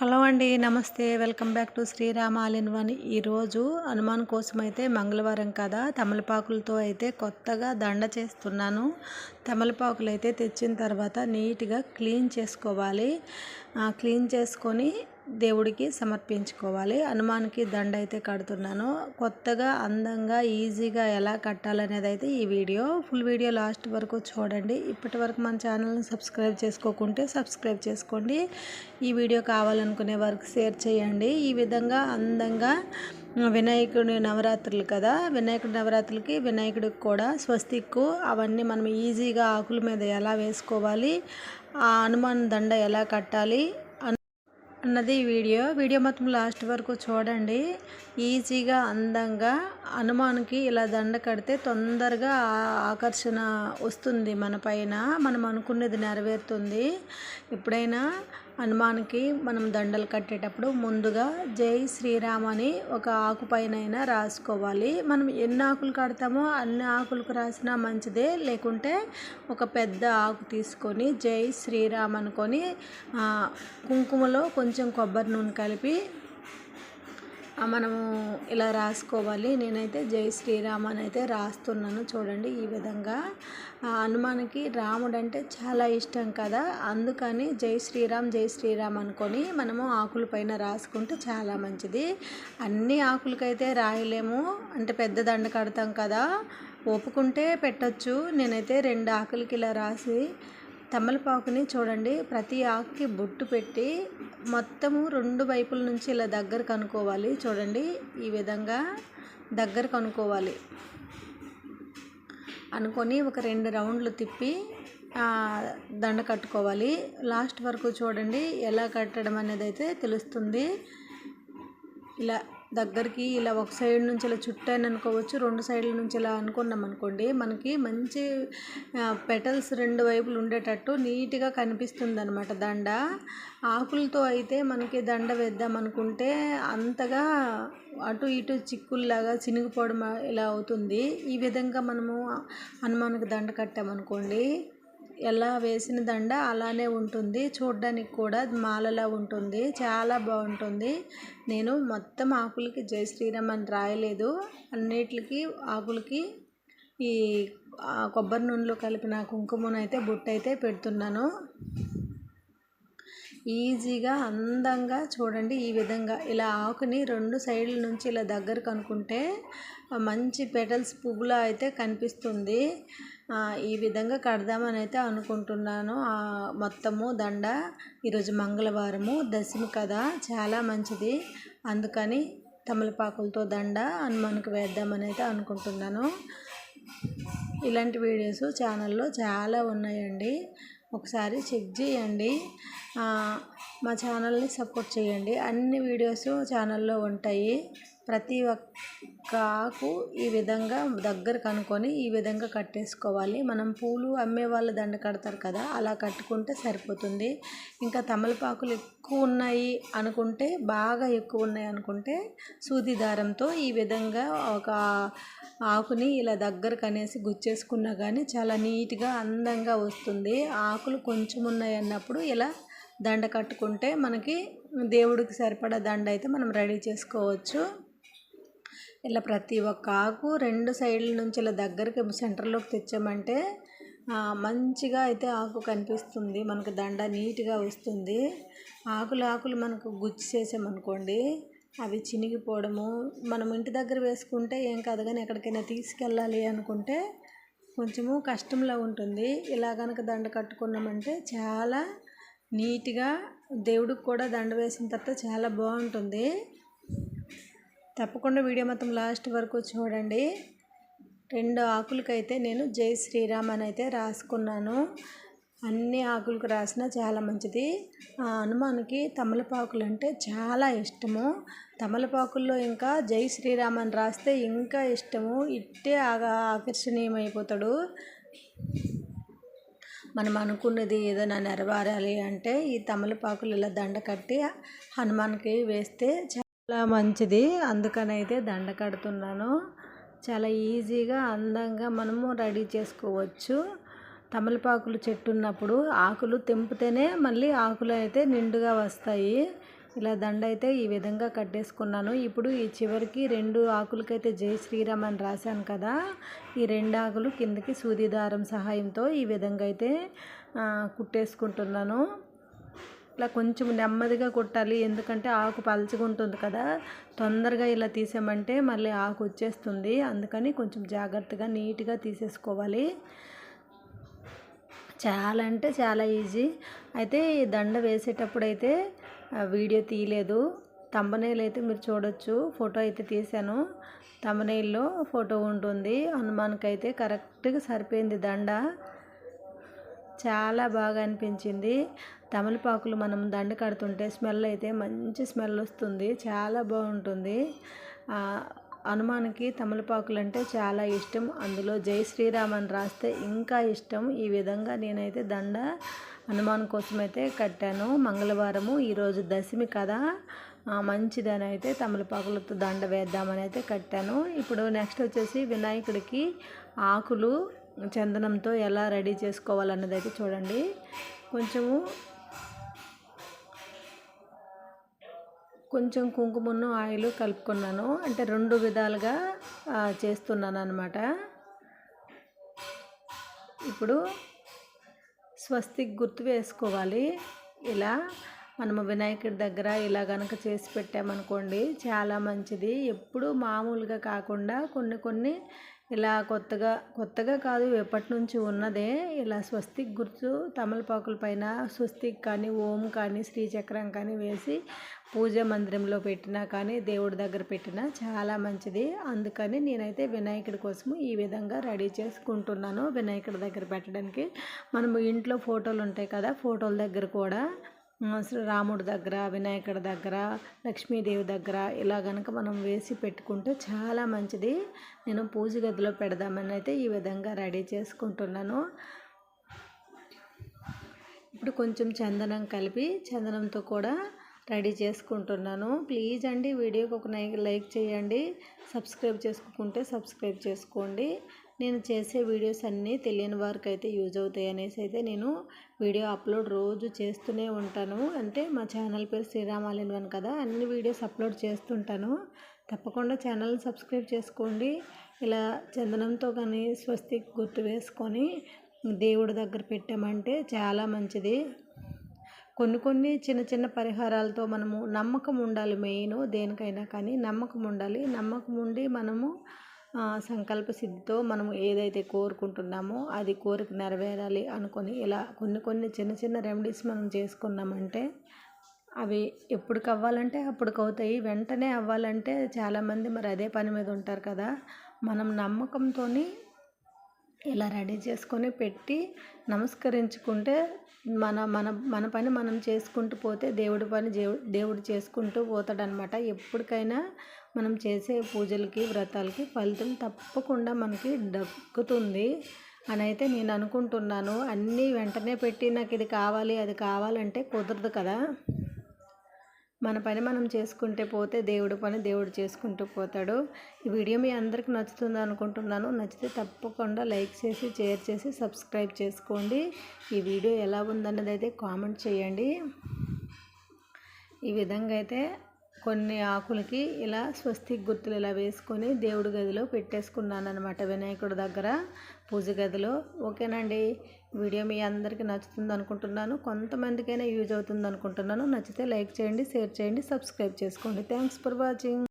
Hello అండి నమస్తే. Welcome back to Srirama all in one. ఈరోజు హనుమాన్ కోసం అయితే మంగళవారం కదా. తమలపాకులతో అయితే కొత్తగా దండ చేస్తున్నాను. తమలపాకులు అయితే తెచ్చిన తర్వాత నీట్గా క్లీన్ చేసుకోవాలి. క్లీన్ చేసుకొని దేవుడికి సమర్పించుకోవాలి. హనుమాన్కి దండ అయితే కడుతున్నాను. కొత్తగా అందంగా ఈజీగా ఎలా కట్టాలనేది అయితే ఈ వీడియో. ఫుల్ వీడియో లాస్ట్ వరకు చూడండి. ఇప్పటి వరకు మన ఛానల్ని సబ్స్క్రైబ్ చేసుకోకుంటే సబ్స్క్రైబ్ చేసుకోండి. ఈ వీడియో కావాలనుకునే వరకు షేర్ చేయండి. ఈ విధంగా అందంగా వినాయకుడి నవరాత్రులు కదా. వినాయకుడి నవరాత్రులకి వినాయకుడికి కూడా స్వస్తిక్కు అవన్నీ మనం ఈజీగా ఆకుల మీద ఎలా వేసుకోవాలి ఆ హనుమాన్ దండ ఎలా కట్టాలి అన్నది వీడియో. వీడియో మొత్తం లాస్ట్ వరకు చూడండి. ఈజీగా అందంగా హనుమాన్కి ఇలా దండ కడితే తొందరగా ఆకర్షణ వస్తుంది మన పైన. మనం అనుకున్నది నెరవేరుతుంది. ఎప్పుడైనా హనుమాన్కి మనం దండలు కట్టేటప్పుడు ముందుగా జై శ్రీరామ్ అని ఒక ఆకు రాసుకోవాలి. మనం ఎన్ని ఆకులు కడతామో అన్ని ఆకులకు రాసినా మంచిదే. లేకుంటే ఒక పెద్ద ఆకు తీసుకొని జై శ్రీరామ్ అనుకొని కుంకుమలో కొంచెం కొబ్బరి నూనె కలిపి మనము ఇలా రాసుకోవాలి. నేనైతే జై శ్రీరామ్ అని అయితే రాస్తున్నాను. చూడండి ఈ విధంగా. హనుమానికి రాముడు అంటే చాలా ఇష్టం కదా. అందుకని జై శ్రీరామ్ జై శ్రీరామ్ అనుకొని మనము ఆకుల పైన రాసుకుంటే చాలా మంచిది. అన్ని ఆకులకైతే రాయలేము. అంటే పెద్ద దండ కడతాం కదా. ఒప్పుకుంటే పెట్టచ్చు. నేనైతే రెండు ఆకులకి ఇలా రాసి తమలపాకుని చూడండి. ప్రతి ఆకుకి బొట్టు పెట్టి మొత్తము రెండు వైపుల నుంచి ఇలా దగ్గర కనుక్కోవాలి. చూడండి ఈ విధంగా దగ్గర కనుక్కోవాలి. అనుకొని ఒక రెండు రౌండ్లు తిప్పి దండ కట్టుకోవాలి. లాస్ట్ వరకు చూడండి ఎలా కట్టడం అనేది అయితే తెలుస్తుంది. ఇలా దగ్గరికి ఇలా ఒక సైడ్ నుంచి ఇలా చుట్టాను అనుకోవచ్చు రెండు సైడ్ల నుంచి ఇలా అనుకున్నాం అనుకోండి మనకి మంచి పెటల్స్ రెండు వైపులు ఉండేటట్టు నీట్గా కనిపిస్తుంది అనమాట దండ. ఆకులతో అయితే మనకి దండ వేద్దాం అనుకుంటే అంతగా అటు ఇటు చిక్కుల్లాగా చినిగిపోవడం ఇలా అవుతుంది. ఈ విధంగా మనము హనుమానికి దండ కట్టామనుకోండి ఎలా వేసిన దండ అలానే ఉంటుంది. చూడ్డానికి కూడా మాలలా ఉంటుంది. చాలా బాగుంటుంది. నేను మొత్తం ఆకులకి జై శ్రీరామ్ అని రాయలేదు. అన్నిటికి ఆకులకి ఈ కొబ్బరి నూనెలో కలిపిన కుంకుమనైతే బుట్టయితే పెడుతున్నాను. ఈజీగా అందంగా చూడండి. ఈ విధంగా ఇలా ఆకుని రెండు సైడ్ల నుంచి ఇలా దగ్గర కనుక్కుంటే మంచి పెటల్స్ పువ్వులా అయితే కనిపిస్తుంది. ఈ విధంగా కడదామని అయితే అనుకుంటున్నాను. మొత్తము దండ ఈరోజు మంగళవారము దశమి కదా చాలా మంచిది. అందుకని తమలపాకులతో దండ హనుమాన్కి వేద్దామని అయితే అనుకుంటున్నాను. ఇలాంటి వీడియోస్ ఛానల్లో చాలా ఉన్నాయండి. ఒకసారి చెక్ చేయండి. మా ఛానల్ని సపోర్ట్ చేయండి. అన్ని వీడియోస్ ఛానల్లో ఉంటాయి. ప్రతి ఒక్క ఆకు ఈ విధంగా దగ్గర కనుక్కొని ఈ విధంగా కట్టేసుకోవాలి. మనం పూలు అమ్మే వాళ్ళ దండ కడతారు కదా అలా కట్టుకుంటే సరిపోతుంది. ఇంకా తమలపాకులు ఎక్కువ ఉన్నాయి అనుకుంటే బాగా ఎక్కువ ఉన్నాయి అనుకుంటే సూది దారంతో ఈ విధంగా ఒక ఆకుని ఇలా దగ్గర అనేసి గుచ్చేసుకున్నా కానీ చాలా నీట్గా అందంగా వస్తుంది. ఆకులు కొంచెం ఉన్నాయి అన్నప్పుడు ఇలా దండ కట్టుకుంటే మనకి దేవుడికి సరిపడా దండ అయితే మనం రెడీ చేసుకోవచ్చు. ఇలా ప్రతి ఒక్క ఆకు రెండు సైడ్ల నుంచి ఇలా దగ్గరికి సెంటర్లోకి తెచ్చామంటే మంచిగా అయితే ఆకు కనిపిస్తుంది. మనకు దండ నీట్గా వస్తుంది. ఆకులు ఆకులు మనకు గుచ్చి చేసామనుకోండి అవి చినిగిపోవడము. మనం ఇంటి దగ్గర వేసుకుంటే ఏం కాదు కానీ ఎక్కడికైనా తీసుకెళ్ళాలి అనుకుంటే కొంచెము కష్టంలా ఉంటుంది. ఇలా కనుక దండ కట్టుకున్నామంటే చాలా నీట్గా దేవుడికి కూడా దండ వేసిన తర్వాత చాలా బాగుంటుంది. తప్పకుండా వీడియో మొత్తం లాస్ట్ వరకు చూడండి. రెండు ఆకులకైతే నేను జై శ్రీరామ్ అని అయితే రాసుకున్నాను. అన్ని ఆకులకు రాసినా చాలా మంచిది. హనుమాన్కి తమలపాకులు అంటే చాలా ఇష్టము. తమలపాకుల్లో ఇంకా జై శ్రీరామ్ అని రాస్తే ఇంకా ఇష్టము. ఇట్టే ఆకర్షణీయమైపోతాడు. మనం అనుకున్నది ఏదైనా నెరవేరాలి అంటే ఈ తమలపాకులు ఇలా దండ కట్టి హనుమాన్కి వేస్తే చాలా మంచిది. అందుకనైతే దండ కడుతున్నాను. చాలా ఈజీగా అందంగా మనము రెడీ చేసుకోవచ్చు. తమలపాకులు చెట్టు ఉన్నప్పుడు ఆకులు తెంపితేనే మళ్ళీ ఆకులు అయితే నిండుగా వస్తాయి. ఇలా దండ అయితే ఈ విధంగా కట్టేసుకున్నాను. ఇప్పుడు ఈ చివరికి రెండు ఆకులకైతే జై శ్రీరామ్ అని రాశాను కదా ఈ రెండు ఆకులు కిందకి సూది దారం సహాయంతో ఈ విధంగా అయితే కుట్టేసుకుంటున్నాను. ఇలా కొంచెం నెమ్మదిగా కుట్టాలి. ఎందుకంటే ఆకు పలచగా ఉంటుంది కదా. తొందరగా ఇలా తీసామంటే మళ్ళీ ఆకు వచ్చేస్తుంది. అందుకని కొంచెం జాగ్రత్తగా నీట్గా తీసేసుకోవాలి. చాలా అంటే చాలా ఈజీ. అయితే ఈ దండ వేసేటప్పుడు అయితే వీడియో తీయలేదు. తమ్మనేలు అయితే మీరు చూడొచ్చు. ఫోటో అయితే తీశాను. తమ్మనేల్లో ఫోటో ఉంటుంది. హనుమాన్కి అయితే కరెక్ట్గా సరిపోయింది దండ. చాలా బాగా అనిపించింది. తమలపాకులు మనం దండ కడుతుంటే స్మెల్ అయితే మంచి స్మెల్ వస్తుంది. చాలా బాగుంటుంది. హనుమాన్కి తమలపాకులు అంటే చాలా ఇష్టం. అందులో జై శ్రీరామ్ అని రాస్తే ఇంకా ఇష్టం. ఈ విధంగా నేనైతే దండ హనుమాన్ కోసం అయితే కట్టాను. మంగళవారము ఈరోజు దశమి కదా. మంచిదని అయితే తమలపాకులతో దండ వేద్దామని అయితే కట్టాను. ఇప్పుడు నెక్స్ట్ వచ్చేసి వినాయకుడికి ఆకులు చందనంతో ఎలా రెడీ చేసుకోవాలన్నది అయితే చూడండి. కొంచెము కొంచెం కుంకుమను ఆయిల్ కలుపుకున్నాను. అంటే రెండు విధాలుగా చేస్తున్నాను అనమాట ఇప్పుడు స్వస్తిక్ గుర్తు వేసుకోవాలి. ఇలా మనము వినాయకుడి దగ్గర ఇలా కనుక చేసి పెట్టామనుకోండి చాలా మంచిది. ఎప్పుడు మామూలుగా కాకుండా కొన్ని కొన్ని ఇలా కొత్తగా కొత్తగా కాదు ఎప్పటి నుంచి ఉన్నదే ఇలా స్వస్తిక్ గుర్తు తమలపాకుల పైన స్వస్తిక్ కానీ ఓం కానీ శ్రీచక్రం కానీ వేసి పూజ మందిరంలో పెట్టినా కానీ దేవుడి దగ్గర పెట్టినా చాలా మంచిది. అందుకని నేనైతే వినాయకుడి కోసము ఈ విధంగా రెడీ చేసుకుంటున్నాను వినాయకుడి దగ్గర పెట్టడానికి. మనము ఇంట్లో ఫోటోలు ఉంటాయి కదా ఫోటోల దగ్గర కూడా రాముడి దగ్గర వినాయకుడి దగ్గర లక్ష్మీదేవి దగ్గర ఇలా కనుక మనం వేసి పెట్టుకుంటే చాలా మంచిది. నేను పూజ గదిలో పెడదామని అయితే ఈ విధంగా రెడీ చేసుకుంటున్నాను. ఇప్పుడు కొంచెం చందనం కలిపి చందనంతో కూడా రెడీ చేసుకుంటున్నాను. ప్లీజ్ అండి వీడియోకి ఒక లైక్ చేయండి. సబ్స్క్రైబ్ చేసుకుంటే సబ్స్క్రైబ్ చేసుకోండి. నేను చేసే వీడియోస్ అన్నీ తెలియని వారికి అయితే యూజ్ అవుతాయి అనేసి అయితే నేను వీడియో అప్లోడ్ రోజు చేస్తూనే ఉంటాను. అంటే మా ఛానల్ పేరు శ్రీరామాలిన్వన్ కదా అన్ని వీడియోస్ అప్లోడ్ చేస్తుంటాను. తప్పకుండా ఛానల్ సబ్స్క్రైబ్ చేసుకోండి. ఇలా చందనంతో కానీ స్వస్తి గుర్తు వేసుకొని దేవుడి దగ్గర పెట్టామంటే చాలా మంచిది. కొన్ని కొన్ని చిన్న చిన్న పరిహారాలతో మనము నమ్మకం ఉండాలి మెయిన్ దేనికైనా కానీ నమ్మకం ఉండాలి. నమ్మకం ఉండి మనము సంకల్ప సిద్ధితో మనం ఏదైతే కోరుకుంటున్నామో అది కోరిక నెరవేరాలి అనుకొని ఇలా కొన్ని కొన్ని చిన్న చిన్న రెమెడీస్ మనం చేసుకున్నామంటే అవి ఎప్పుడుకి అవ్వాలంటే అప్పటికి అవుతాయి వెంటనే అవ్వాలంటే చాలామంది మరి అదే పని మీద ఉంటారు కదా. మనం నమ్మకంతో ఇలా రెడీ చేసుకొని పెట్టి నమస్కరించుకుంటే మన మన మన పని మనం చేసుకుంటూ పోతే దేవుడి పని దేవుడు చేసుకుంటూ పోతాడనమాట. ఎప్పటికైనా మనం చేసే పూజలకి వ్రతాలకి ఫలితం తప్పకుండా మనకి దక్కుతుంది. అని అయితే నేను అనుకుంటున్నాను. అన్నీ వెంటనే పెట్టి నాకు ఇది కావాలి అది కావాలంటే కుదరదు కదా. మన పని మనం చేసుకుంటే పోతే దేవుడు పని దేవుడు చేసుకుంటూ పోతాడు. ఈ వీడియో మీ అందరికి నచ్చుతుంది అనుకుంటున్నాను. నచ్చితే తప్పకుండా లైక్ చేసి షేర్ చేసి సబ్స్క్రైబ్ చేసుకోండి. ఈ వీడియో ఎలా ఉందన్నది అయితే కామెంట్ చేయండి. ఈ విధంగా అయితే కొన్ని ఆకులకి ఇలా స్వస్తిక్ గుర్తులు ఇలా వేసుకొని దేవుడి గదిలో పెట్టేసుకున్నాను అనమాట వినాయకుడి దగ్గర పూజ గదిలో. ఓకేనండి వీడియో మీ అందరికీ నచ్చుతుంది అనుకుంటున్నాను. కొంతమందికైనా యూజ్ అవుతుంది అనుకుంటున్నాను. నచ్చితే లైక్ చేయండి షేర్ చేయండి సబ్స్క్రైబ్ చేసుకోండి. Thanks for watching